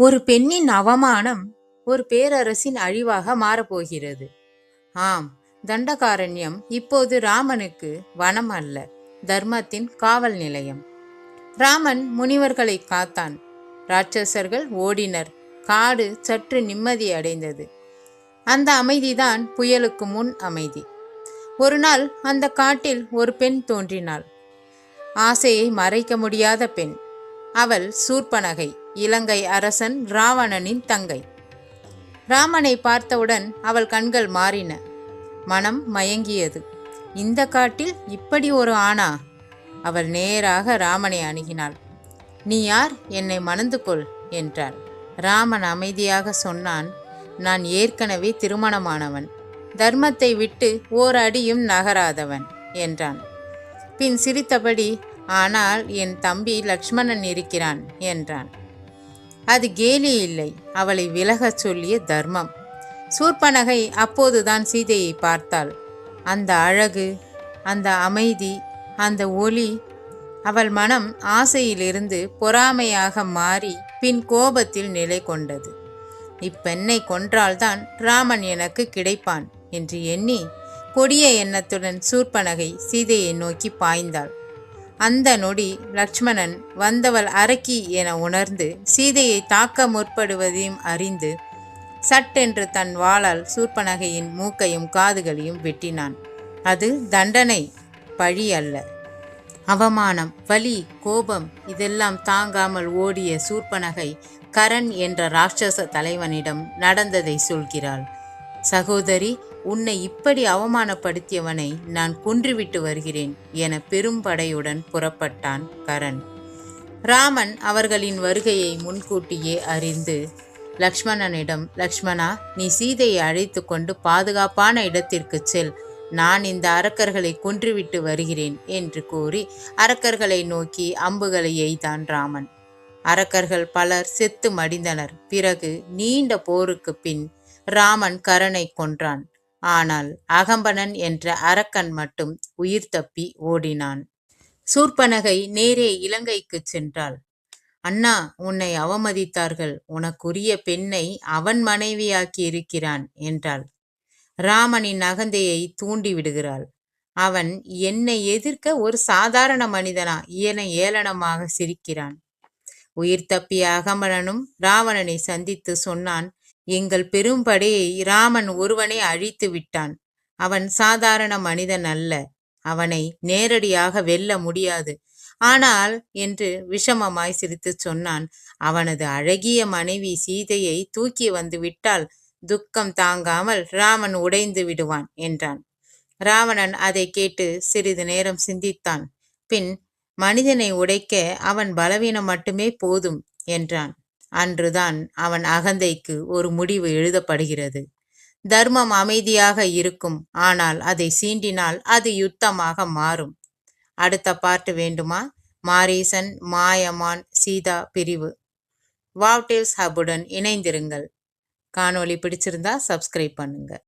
ஒரு பெண்ணின் அவமானம் ஒரு பேரரசின் அழிவாக மாறப்போகிறது. ஆம் தண்டகாரண்யம் இப்போது ராமனுக்கு வனம் அல்ல தர்மத்தின் காவல் நிலையம். ராமன் முனிவர்களை காத்தான். ராட்சசர்கள் ஓடினர் காடு சற்று நிம்மதி அடைந்தது. அந்த அமைதிதான் புயலுக்கு முன் அமைதி. ஒரு நாள் அந்த காட்டில் ஒரு பெண் தோன்றினாள். ஆசையை மறைக்க முடியாத பெண். அவள் சூர்பனகை. இலங்கை அரசன் ராவணனின் தங்கை. ராமனை பார்த்தவுடன் அவள் கண்கள் மாறின. மனம் மயங்கியது. இந்த காட்டில் இப்படி ஒரு ஆணா? அவள் நேராக ராமனை அணுகினாள். நீ யார்? என்னை மணந்து கொள் என்றார் ராமன் அமைதியாக சொன்னான் நான் ஏற்கனவே திருமணமானவன். தர்மத்தை விட்டு ஓர் அடியும் நகராதவன் என்றான். பின் சிரித்தபடி ஆனால் என் தம்பி லக்ஷ்மணன் இருக்கிறான் என்றான். அது கேலி இல்லை. அவளை விலகச் சொல்லிய தர்மம். சூர்பனகை அப்போதுதான் சீதையை பார்த்தாள். அந்த அழகு அந்த அமைதி அந்த ஒளி அவள் மனம் ஆசையிலிருந்து பொறாமையாக மாறி பின் கோபத்தில் நிலை கொண்டது. இப்பெண்ணை கொன்றால்தான் ராமன் எனக்கு கிடைப்பான் என்று எண்ணி கொடிய எண்ணத்துடன் சூர்பனகை சீதையை நோக்கி பாய்ந்தாள். அந்த நொடி லக்ஷ்மணன் வந்தவள் அரக்கி என உணர்ந்து சீதையை தாக்க முற்படுவதையும் அறிந்து சட்டென்று தன் வாளால் சூர்பனகையின் மூக்கையும் காதுகளையும் வெட்டினான். அது தண்டனை பழி அல்ல. அவமானம் வலி கோபம் இதெல்லாம் தாங்காமல் ஓடிய சூர்பனகை கரண் என்ற ராட்சச தலைவனிடம் நடந்ததை சொல்கிறாள். சகோதரி உன்னை இப்படி அவமானப்படுத்தியவனை நான் கொன்றுவிட்டு வருகிறேன் என பெரும்படையுடன் புறப்பட்டான் கரண். ராமன் அவர்களின் வருகையை முன்கூட்டியே அறிந்து லக்ஷ்மணனிடம் லக்ஷ்மணா நீ சீதையை அழைத்து கொண்டு பாதுகாப்பான இடத்திற்கு செல். நான் இந்த அரக்கர்களை கொன்றுவிட்டு வருகிறேன் என்று கூறி அரக்கர்களை நோக்கி அம்புகளை எய்தான் ராமன். அரக்கர்கள் பலர் செத்து மடிந்தனர். பிறகு நீண்ட போருக்கு பின் ராமன் கரனை கொன்றான். ஆனால் அகம்பனன் என்ற அரக்கன் மட்டும் உயிர் தப்பி ஓடினான். சூர்பனகை நேரே இலங்கைக்குச் சென்றாள். அண்ணா உன்னை அவமதித்தார்கள். உனக்குரிய பெண்ணை அவன் மனைவியாக்கி இருக்கிறான் என்றாள். ராமனின் அகந்தையை தூண்டி விடுகிறாள். அவன் என்னை எதிர்க்க ஒரு சாதாரண மனிதனா? இயன ஏளனமாக சிரிக்கிறான். உயிர் தப்பிய அகம்பனனும் ராவணனை சந்தித்து சொன்னான் எங்கள் பெரும்படையை ராமன் ஒருவனை அழித்து விட்டான். அவன் சாதாரண மனிதன் அல்ல. அவனை நேரடியாக வெல்ல முடியாது. ஆனால் என்று விஷமமாய் சிரித்து சொன்னான். அவனது அழகிய மனைவி சீதையை தூக்கி வந்து விட்டால் துக்கம் தாங்காமல் ராமன் உடைந்து விடுவான் என்றான். ராவணன் அதை கேட்டு சிறிது நேரம் சிந்தித்தான். பின் மனிதனை உடைக்க அவன் பலவீனம் மட்டுமே போதும் என்றான். அன்றுதான் அவன் அகந்தைக்கு ஒரு முடிவு எழுதப்படுகிறது. தர்மம் அமைதியாக இருக்கும் ஆனால் அதை சீண்டினால் அது யுத்தமாக மாறும். அடுத்த பாட்டு வேண்டுமா? மாரீசன் மாயமான் சீதா பிரிவு. வாவ்டேவ்ஸ் ஹபுடன் இணைந்திருங்கள். காணொளி பிடிச்சிருந்தா சப்ஸ்கிரைப் பண்ணுங்க.